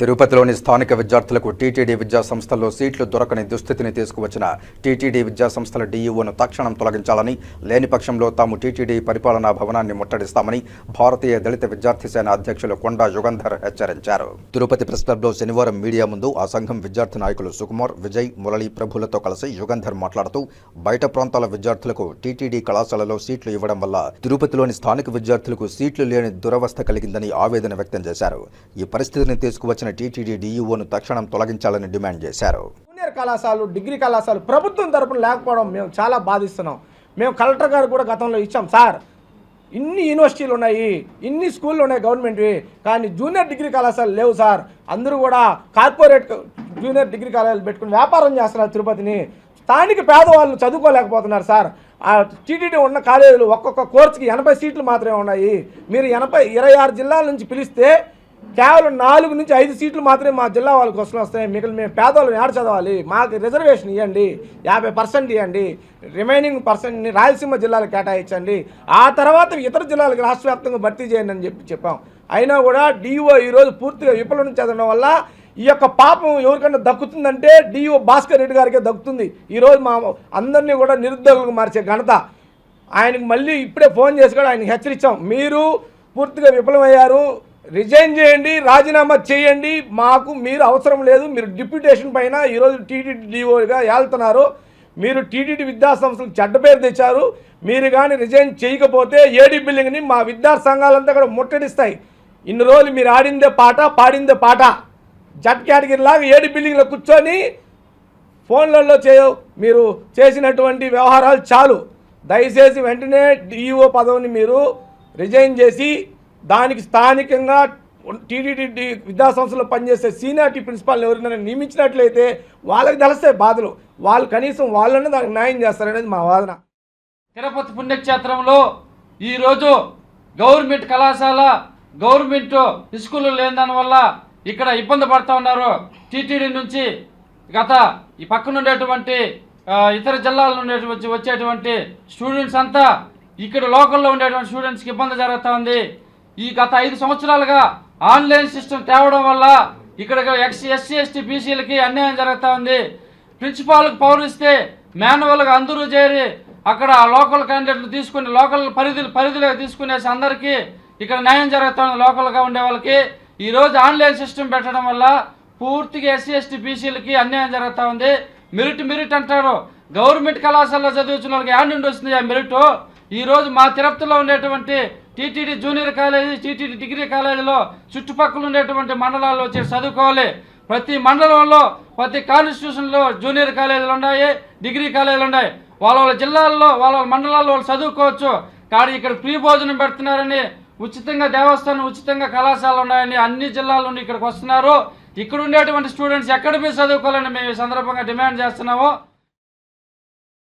తిరుపతిలోని స్థానిక విద్యార్థులకు టీటీడీ విద్యా సంస్థల్లో సీట్లు దొరకని దుస్థితిని తీసుకువచ్చిన టీటీడీ విద్యా సంస్థల డీఈఓను తక్షణం తొలగించాలని లేని పక్షంలో తాము టీటీడీ పరిపాలనా భవనాన్ని ముట్టడిస్తామని భారతీయ దళిత విద్యార్థి సేన అధ్యక్షులు కొండా యుగంధర్ హెచ్చరించారు. తిరుపతి ప్రెస్ క్లబ్లో శనివారం మీడియా ముందు ఆ సంఘం విద్యార్థి నాయకులు సుకుమార్ విజయ్ మురళీ ప్రభులతో కలిసి యుగంధర్ మాట్లాడుతూ బయట ప్రాంతాల విద్యార్థులకు టీటీడీ కళాశాలలో సీట్లు ఇవ్వడం వల్ల తిరుపతిలోని స్థానిక విద్యార్థులకు సీట్లు లేని దురవస్థ కలిగిందని ఆవేదన వ్యక్తం చేశారు. ఈ పరిస్థితిని తీసుకువచ్చిన టీటీడీ డీఈఓను తక్షణం తొలగించాలని డిమాండ్ చేశారు. జూనియర్ కళాశాలలు డిగ్రీ కళాశాలలు ప్రభుత్వం తరపున లేకపోవడం మేము చాలా బాధిస్తున్నాం. మేము కలెక్టర్ గారు కూడా గతంలో ఇచ్చాం సార్ ఇన్ని యూనివర్సిటీలు ఉన్నాయి ఇన్ని స్కూళ్ళు ఉన్నాయి గవర్నమెంట్వి కానీ జూనియర్ డిగ్రీ కళాశాలలు లేవు సార్. అందరూ కూడా కార్పొరేట్ జూనియర్ డిగ్రీ కళాశాలలు పెట్టుకుని వ్యాపారం చేస్తున్నారు తిరుపతిని. స్థానిక పేదవాళ్ళు చదువుకోలేకపోతున్నారు సార్. ఆ టీటీడీ ఉన్న కాలేజీలు ఒక్కొక్క కోర్సుకి ఎనభై సీట్లు మాత్రమే ఉన్నాయి. మీరు ఎనభై ఇరవై ఆరు జిల్లాల నుంచి పిలిస్తే కేవలం నాలుగు నుంచి ఐదు సీట్లు మాత్రమే మా జిల్లా వాళ్ళకి వస్తూ వస్తాయి. మిగిలిన మేము పేదవాళ్ళని ఏడ చదవాలి? మాకు రిజర్వేషన్ ఇవ్వండి యాభై పర్సెంట్ ఇవ్వండి రిమైనింగ్ పర్సెంట్ని రాయలసీమ జిల్లాలకు కేటాయించండి. ఆ తర్వాత ఇతర జిల్లాలకు రాష్ట్రవ్యాప్తంగా భర్తీ చేయండి అని చెప్పి చెప్పాం. అయినా కూడా డిఓ ఈరోజు పూర్తిగా విఫలం చదవడం వల్ల ఈ యొక్క పాపం ఎవరికైనా దక్కుతుందంటే డిఓ భాస్కర్ రెడ్డి గారికే దక్కుతుంది. ఈరోజు మా అందరినీ కూడా నిరుద్యోగులకు మార్చే ఘనత. ఆయనకు మళ్ళీ ఇప్పుడే ఫోన్ చేసి కూడా ఆయనకు హెచ్చరించాం మీరు పూర్తిగా విఫలమయ్యారు. రిజైన్ చేయండి రాజీనామా చేయండి. మాకు మీరు అవసరం లేదు. మీరు డిప్యూటేషన్ పైన ఈరోజు టీటీడీ డిఓగా వెళ్తున్నారు మీరు టీటీడీ విద్యాసంస్థలు చెడ్డ పేరు తెచ్చారు. మీరు కానీ రిజైన్ చేయకపోతే ఏడీ బిల్డింగ్ని మా విద్యాసంఘాలంతా సంఘాలంతా కూడా ముట్టడిస్తాయి. ఇన్ని రోజులు మీరు ఆడిందే పాట పాడిందే పాట. జట్ కేటగిరీ లాగా బిల్డింగ్లో కూర్చొని ఫోన్లలో చే మీరు చేసినటువంటి వ్యవహారాలు చాలు. దయచేసి వెంటనే డిఈఓ పదవిని మీరు రిజైన్ చేసి దానికి స్థానికంగా టీటీడీ విద్యా సంస్థలో పనిచేసే సీనియారిటీ ప్రిన్సిపాల్ని ఎవరినైనా నియమించినట్లయితే వాళ్ళకి తెలుస్తాయి బాధలు. వాళ్ళు కనీసం వాళ్ళనే దానికి న్యాయం చేస్తారనేది మా వాదన. తిరుపతి పుణ్యక్షేత్రంలో ఈరోజు గవర్నమెంట్ కళాశాల గవర్నమెంట్ స్కూళ్ళు లేని దానివల్ల ఇక్కడ ఇబ్బంది పడుతూ ఉన్నారు. టీటీడీ నుంచి గత ఈ పక్కన ఉండేటువంటి ఇతర జిల్లాల నుండి వచ్చేటువంటి స్టూడెంట్స్ అంతా ఇక్కడ లోకల్లో ఉండేటువంటి స్టూడెంట్స్కి ఇబ్బంది జరుగుతూ ఉంది. ఈ గత ఐదు సంవత్సరాలుగా ఆన్లైన్ సిస్టమ్ తేవడం వల్ల ఇక్కడ ఎక్స్ ఎస్సీ ఎస్టీ బీసీలకి అన్యాయం జరుగుతూ ఉంది. ప్రిన్సిపాల్కి పవర్ ఇస్తే మాన్యువల్గా అందరూ చేరి అక్కడ లోకల్ క్యాండిడేట్లు తీసుకుని లోకల్ పరిధులు పరిధిలోకి తీసుకునేసి అందరికీ ఇక్కడ న్యాయం జరుగుతుంది లోకల్గా ఉండే వాళ్ళకి. ఈరోజు ఆన్లైన్ సిస్టమ్ పెట్టడం వల్ల పూర్తిగా ఎస్సీ ఎస్టీ బీసీలకి అన్యాయం జరుగుతూ ఉంది. మెరిట్ మెరిట్ అంటారు. గవర్నమెంట్ కళాశాలలో చదివించిన వాళ్ళకి యాడ్ నుండి వస్తుంది ఆ మెరిట్. ఈరోజు మా తిరుపతిలో ఉండేటువంటి TTD junior college TTD degree కాలేజీలో చుట్టుపక్కల ఉండేటువంటి మండలాల్లో వచ్చి చదువుకోవాలి. ప్రతి మండలంలో ప్రతి కాన్స్టిట్యూషన్లో జూనియర్ కాలేజీలు ఉన్నాయి డిగ్రీ కాలేజీలు ఉన్నాయి. వాళ్ళ వాళ్ళ జిల్లాల్లో వాళ్ళ వాళ్ళ మండలాల్లో వాళ్ళు చదువుకోవచ్చు. కానీ ఇక్కడ ఫ్రీ భోజనం పెడుతున్నారని ఉచితంగా దేవస్థానం ఉచితంగా కళాశాలలు ఉన్నాయని అన్ని జిల్లాల నుండి ఇక్కడికి వస్తున్నారు. ఇక్కడ ఉండేటువంటి స్టూడెంట్స్ ఎక్కడ పోయి చదువుకోవాలని మేము ఈ సందర్భంగా డిమాండ్ చేస్తున్నాము.